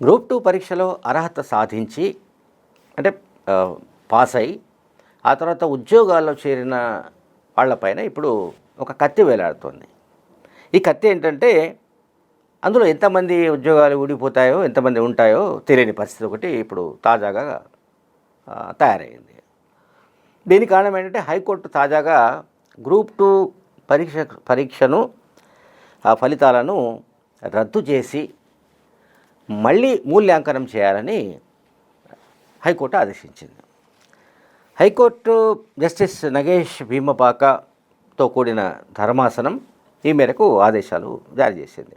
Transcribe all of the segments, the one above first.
Group two పరీక్షలో అర్హత సాధించి అంటే పాస్ అయి ఆ తర్వాత ఉద్యోగాల్లో చేరిన వాళ్ళపైన ఇప్పుడు ఒక కత్తి వేలాడుతుంది. ఈ కత్తి ఏంటంటే అందులో ఎంతమంది ఉద్యోగాలు ఊడిపోతాయో ఎంతమంది ఉంటాయో తెలియని పరిస్థితి ఒకటి ఇప్పుడు తాజాగా తయారైంది. దీని కారణం ఏంటంటే హైకోర్టు తాజాగా గ్రూప్ టూ పరీక్ష పరీక్షను ఆ ఫలితాలను రద్దు చేసి మళ్ళీ మూల్యాంకనం చేయాలని హైకోర్టు ఆదేశించింది. హైకోర్టు జస్టిస్ నగేష్ భీమపాకతో కూడిన ధర్మాసనం ఈ మేరకు ఆదేశాలు జారీ చేసింది.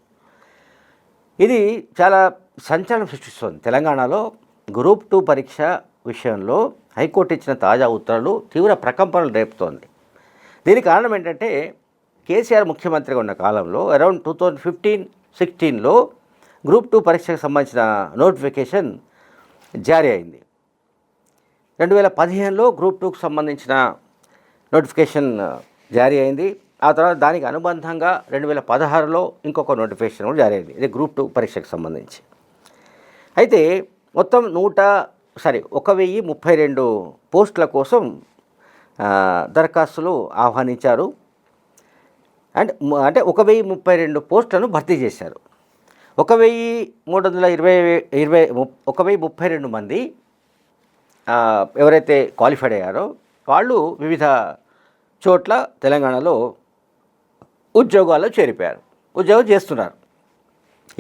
ఇది చాలా సంచలనం సృష్టిస్తోంది. తెలంగాణలో గ్రూప్ టూ పరీక్ష విషయంలో హైకోర్టు ఇచ్చిన తాజా ఉత్తర్వులు తీవ్ర ప్రకంపనలు రేపుతోంది. దీనికి కారణం ఏంటంటే కేసీఆర్ ముఖ్యమంత్రిగా ఉన్న కాలంలో అరౌండ్ టూ థౌజండ్ ఫిఫ్టీన్ సిక్స్టీన్లో గ్రూప్ టూ పరీక్షకు సంబంధించిన నోటిఫికేషన్ జారీ అయింది. రెండు వేల పదిహేనులో గ్రూప్ టూకు సంబంధించిన నోటిఫికేషన్ జారీ అయింది. ఆ తర్వాత దానికి అనుబంధంగా రెండు వేల పదహారులో ఇంకొక నోటిఫికేషన్ కూడా జారీ అయింది. ఇది గ్రూప్ టూ పరీక్షకు సంబంధించి. అయితే మొత్తం నూట సారీ ఒక వెయ్యి ముప్పై రెండు పోస్టుల కోసం దరఖాస్తులు ఆహ్వానించారు. అండ్ అంటే ఒక వెయ్యి ముప్పై రెండు పోస్టులను భర్తీ చేశారు. ఒక వెయ్యి మూడు వందల ఇరవై ఇరవై ఒక వెయ్యి ముప్పై రెండు మంది ఎవరైతే క్వాలిఫైడ్ అయ్యారో వాళ్ళు వివిధ చోట్ల తెలంగాణలో ఉద్యోగాల్లో చేరిపోయారు ఉద్యోగం చేస్తున్నారు.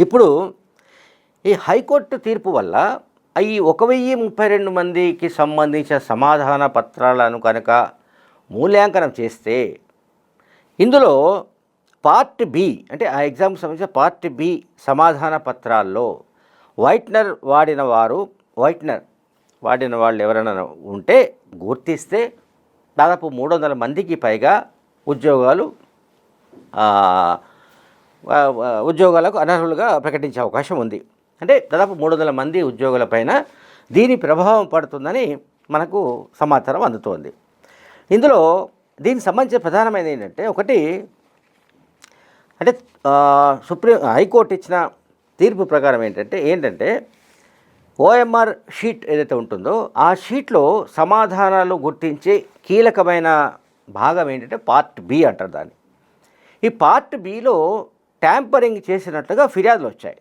ఇప్పుడు ఈ హైకోర్టు తీర్పు వల్ల ఈ ఒక వెయ్యి ముప్పై రెండు మందికి సంబంధించిన సమాధాన పత్రాలను కనుక మూల్యాంకనం చేస్తే ఇందులో పార్ట్ బి అంటే ఆ ఎగ్జామ్కి సంబంధించిన పార్ట్ బి సమాధాన పత్రాల్లో వైట్నర్ వాడిన వారు వైట్నర్ వాడిన వాళ్ళు ఎవరైనా ఉంటే గుర్తిస్తే దాదాపు మూడు వందల మందికి పైగా ఉద్యోగాలు ఉద్యోగాలకు అనర్హులుగా ప్రకటించే అవకాశం ఉంది. అంటే దాదాపు మూడు వందల మంది ఉద్యోగులపైన దీని ప్రభావం పడుతుందని మనకు సమాచారం అందుతోంది. ఇందులో దీనికి సంబంధించిన ప్రధానమైనది ఏంటంటే ఒకటి అంటే సుప్రీం హైకోర్టు ఇచ్చిన తీర్పు ప్రకారం ఏంటంటే ఏంటంటే ఓఎంఆర్ షీట్ ఏదైతే ఉంటుందో ఆ షీట్లో సమాధానాలు గుర్తించే కీలకమైన భాగం ఏంటంటే పార్ట్ బి అంటారు దాన్ని. ఈ పార్ట్ బిలో ట్యాంపరింగ్ చేసినట్లుగా ఫిర్యాదులు వచ్చాయి.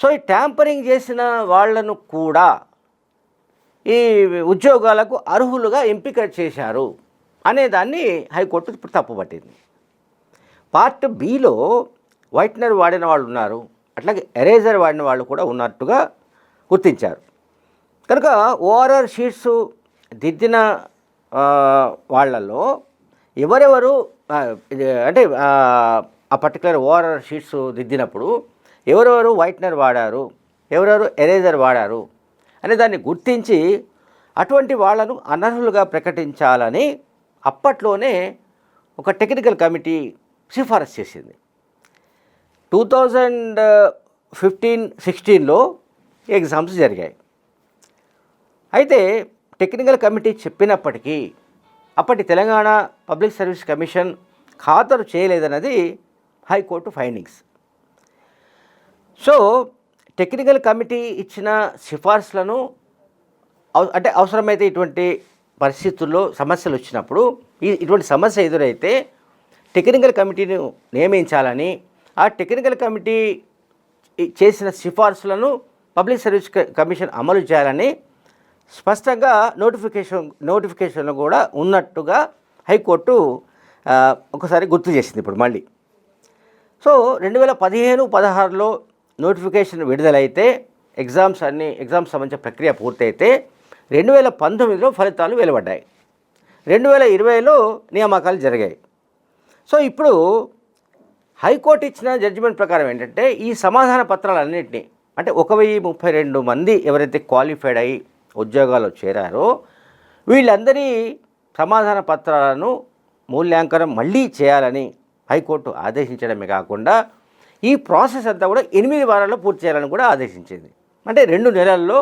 సో ఈ ట్యాంపరింగ్ చేసిన వాళ్ళను కూడా ఈ ఉద్యోగాలకు అర్హులుగా ఎంపిక చేశారు అనేదాన్ని హైకోర్టు ఇప్పుడు తప్పుపట్టింది. పార్ట్ బిలో వైట్నర్ వాడిన వాళ్ళు ఉన్నారు. అట్లాగే ఎరేజర్ వాడిన వాళ్ళు కూడా ఉన్నట్టుగా గుర్తించారు. కనుక ఓఆర్ఆర్ షీట్స్ దిద్దిన వాళ్ళల్లో ఎవరెవరు ఇది అంటే ఆ, పర్టికులర్ ఓఆర్ఆర్ షీట్స్ దిద్దినప్పుడు ఎవరెవరు వైట్నర్ వాడారు ఎవరెవరు ఎరేజర్ వాడారు అనే దాన్ని గుర్తించి అటువంటి వాళ్ళను అనర్హులుగా ప్రకటించాలని అప్పట్లోనే ఒక టెక్నికల్ కమిటీ సిఫారసు చేసింది. టూ థౌజండ్ ఫిఫ్టీన్ సిక్స్టీన్లో ఎగ్జామ్స్ జరిగాయి. అయితే టెక్నికల్ కమిటీ చెప్పినప్పటికీ అప్పటి తెలంగాణ పబ్లిక్ సర్వీస్ కమిషన్ ఖాతరు చేయలేదన్నది high court findings. So technical committee ఇచ్చిన సిఫార్సులను అంటే అవసరమైతే ఇటువంటి పరిస్థితుల్లో సమస్యలు వచ్చినప్పుడు ఇటువంటి సమస్య ఎదురైతే టెక్నికల్ కమిటీని నియమించాలని ఆ టెక్నికల్ కమిటీ చేసిన సిఫార్సులను పబ్లిక్ సర్వీస్ క- కమిషన్ అమలు చేయాలని స్పష్టంగా నోటిఫికేషన్ నోటిఫికేషన్లో కూడా ఉన్నట్టుగా హైకోర్టు ఒకసారి గుర్తు చేసింది ఇప్పుడు మళ్ళీ. సో రెండు వేల పదిహేను పదహారులో నోటిఫికేషన్ విడుదలైతే ఎగ్జామ్స్ అన్ని ఎగ్జామ్స్ సంబంధించిన ప్రక్రియ పూర్తయితే రెండు వేల పంతొమ్మిదిలో ఫలితాలు వెలువడ్డాయి. రెండు వేల ఇరవైలో నియామకాలు జరిగాయి. సో ఇప్పుడు హైకోర్టు ఇచ్చిన జడ్జిమెంట్ ప్రకారం ఏంటంటే ఈ సమాధాన పత్రాలన్నింటినీ అంటే ఒక వెయ్యి ముప్పై రెండు మంది ఎవరైతే క్వాలిఫైడ్ అయ్యి ఉద్యోగాల్లో చేరారో వీళ్ళందరి సమాధాన పత్రాలను మూల్యాంకనం మళ్ళీ చేయాలని హైకోర్టు ఆదేశించడమే కాకుండా ఈ ప్రాసెస్ అంతా కూడా ఎనిమిది వారాల్లో పూర్తి చేయాలని కూడా ఆదేశించింది. అంటే రెండు నెలల్లో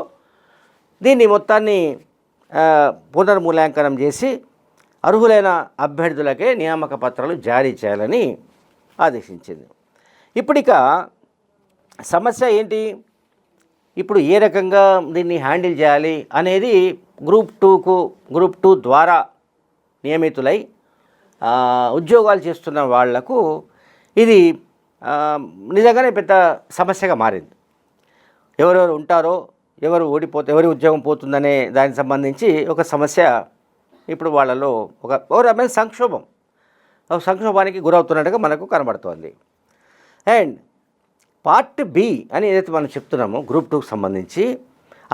దీన్ని మొత్తాన్ని పునర్మూల్యాంకనం చేసి అర్హులైన అభ్యర్థులకే నియామక పత్రాలు జారీ చేయాలని ఆదేశించింది. ఇప్పుడిక సమస్య ఏంటి? ఇప్పుడు ఏ రకంగా దీన్ని హ్యాండిల్ చేయాలి అనేది గ్రూప్ టూకు గ్రూప్ టూ ద్వారా నియమితులై ఉద్యోగాలు చేస్తున్న వాళ్ళకు ఇది నిజంగానే పెద్ద సమస్యగా మారింది. ఎవరెవరు ఉంటారో ఎవరు ఓడిపోతే ఎవరి ఉద్యోగం పోతుందనే దానికి సంబంధించి ఒక సమస్య ఇప్పుడు వాళ్ళలో ఒక ఓ రకమైన సంక్షోభం. సంక్షోభానికి గురవుతున్నట్టుగా మనకు కనబడుతోంది. అండ్ పార్ట్ బి అని ఏదైతే మనం చెప్తున్నామో గ్రూప్ టూకి సంబంధించి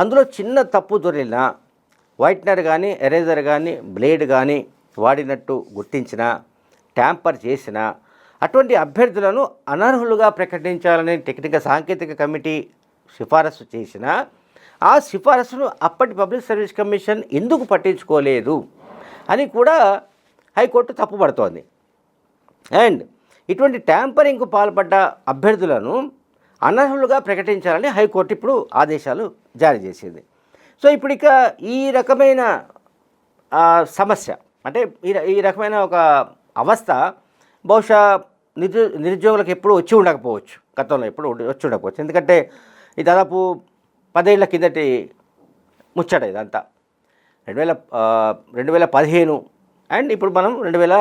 అందులో చిన్న తప్పు దొరికిన వైట్నర్ కానీ ఎరేజర్ కానీ బ్లేడ్ కానీ వాడినట్టు గుర్తించిన ట్యాంపర్ చేసిన అటువంటి అభ్యర్థులను అనర్హులుగా ప్రకటించాలని టెక్నికల్ సాంకేతిక కమిటీ సిఫారసు చేసిన ఆ సిఫారసును అప్పటి పబ్లిక్ సర్వీస్ కమిషన్ ఎందుకు పట్టించుకోలేదు? అని కూడా హైకోర్టు తప్పుపడుతోంది అండ్ ఇటువంటి ట్యాంపరింగ్కు పాల్పడ్డ అభ్యర్థులను అనర్హులుగా ప్రకటించాలని హైకోర్టు ఇప్పుడు ఆదేశాలు జారీ చేసింది. సో ఇప్పుడు ఇక ఈ రకమైన సమస్య అంటే ఈ ఈ రకమైన ఒక అవస్థ బహుశా నిరు నిరుద్యోగులకు ఎప్పుడు వచ్చి ఉండకపోవచ్చు. గతంలో ఎప్పుడు వచ్చి ఉండకపోవచ్చు. ఎందుకంటే ఈ దాదాపు పదేళ్ళ కిందటి ముచ్చట ఇదంతా. రెండు వేల రెండు వేల పదిహేను అండ్ ఇప్పుడు మనం రెండు వేల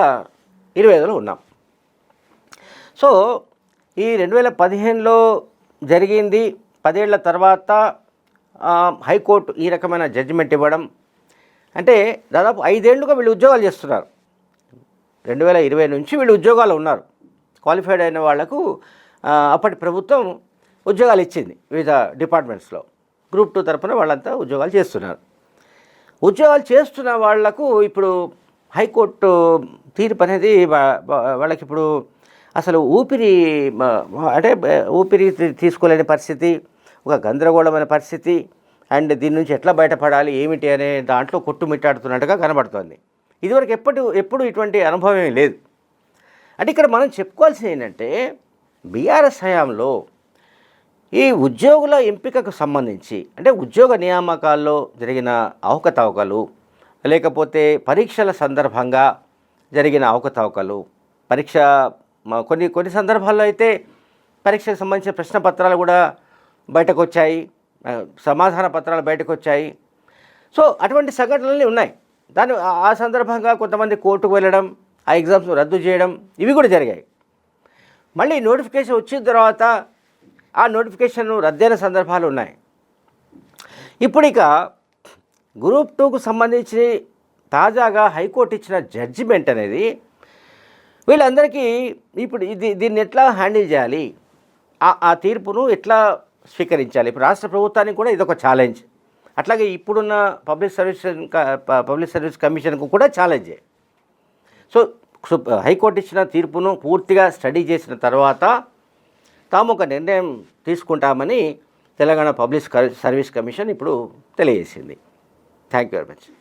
ఇరవై ఐదులో ఉన్నాం. సో ఈ రెండు వేల పదిహేనులో జరిగింది పదేళ్ళ తర్వాత హైకోర్టు ఈ రకమైన జడ్జిమెంట్ ఇవ్వడం. అంటే దాదాపు ఐదేళ్ళుగా వీళ్ళు ఉద్యోగాలు చేస్తున్నారు. రెండు వేల ఇరవై నుంచి వీళ్ళు ఉద్యోగాలు ఉన్నారు. క్వాలిఫైడ్ అయిన వాళ్ళకు అప్పటి ప్రభుత్వం ఉద్యోగాలు ఇచ్చింది వివిధ డిపార్ట్మెంట్స్లో. గ్రూప్ టూ తరఫున వాళ్ళంతా ఉద్యోగాలు చేస్తున్నారు. ఉద్యోగాలు చేస్తున్న వాళ్ళకు ఇప్పుడు హైకోర్టు తీర్పు అనేది వాళ్ళకి ఇప్పుడు అసలు ఊపిరి అంటే ఊపిరి తీసుకోలేని పరిస్థితి ఒక గందరగోళమైన పరిస్థితి అండ్ దీని నుంచి ఎట్లా బయటపడాలి ఏమిటి అనే దాంట్లో కొట్టుమిట్టాడుతున్నట్టుగా కనబడుతోంది. ఇదివరకు ఎప్పటి ఎప్పుడు ఇటువంటి అనుభవం లేదు. అంటే ఇక్కడ మనం చెప్పుకోవాల్సింది ఏంటంటే బీఆర్ఎస్ హయాంలో ఈ ఉద్యోగుల ఎంపికకు సంబంధించి అంటే ఉద్యోగ నియామకాల్లో జరిగిన అవకతవకలు లేకపోతే పరీక్షల సందర్భంగా జరిగిన అవకతవకలు పరీక్ష కొన్ని కొన్ని సందర్భాల్లో అయితే పరీక్షకు సంబంధించిన ప్రశ్న పత్రాలు కూడా బయటకు వచ్చాయి సమాధాన పత్రాలు బయటకు వచ్చాయి సో అటువంటి సంఘటనలు ఉన్నాయి. దాని ఆ సందర్భంగా కొంతమంది కోర్టుకు వెళ్ళడం ఆ ఎగ్జామ్స్ రద్దు చేయడం ఇవి కూడా జరిగాయి. మళ్ళీ నోటిఫికేషన్ వచ్చిన తర్వాత ఆ నోటిఫికేషన్ రద్దయిన సందర్భాలు ఉన్నాయి. ఇప్పుడు ఇక గ్రూప్ టూకు సంబంధించి తాజాగా హైకోర్టు ఇచ్చిన జడ్జిమెంట్ అనేది వీళ్ళందరికీ ఇప్పుడు ఇది దీన్ని ఎట్లా హ్యాండిల్ చేయాలి? ఆ- ఆ తీర్పును ఎట్లా స్వీకరించాలి? ఇప్పుడు రాష్ట్ర ప్రభుత్వానికి కూడా ఇదొక ఛాలెంజ్. అట్లాగే ఇప్పుడున్న పబ్లిక్ సర్వీస్ పబ్లిక్ సర్వీస్ కమిషన్కు కూడా ఛాలెంజే. సో హైకోర్టు ఇచ్చిన తీర్పును పూర్తిగా స్టడీ చేసిన తర్వాత తాము ఒక నిర్ణయం తీసుకుంటామని తెలంగాణ పబ్లిక్ సర్వీస్ కమిషన్ ఇప్పుడు తెలియజేసింది. Thank you very much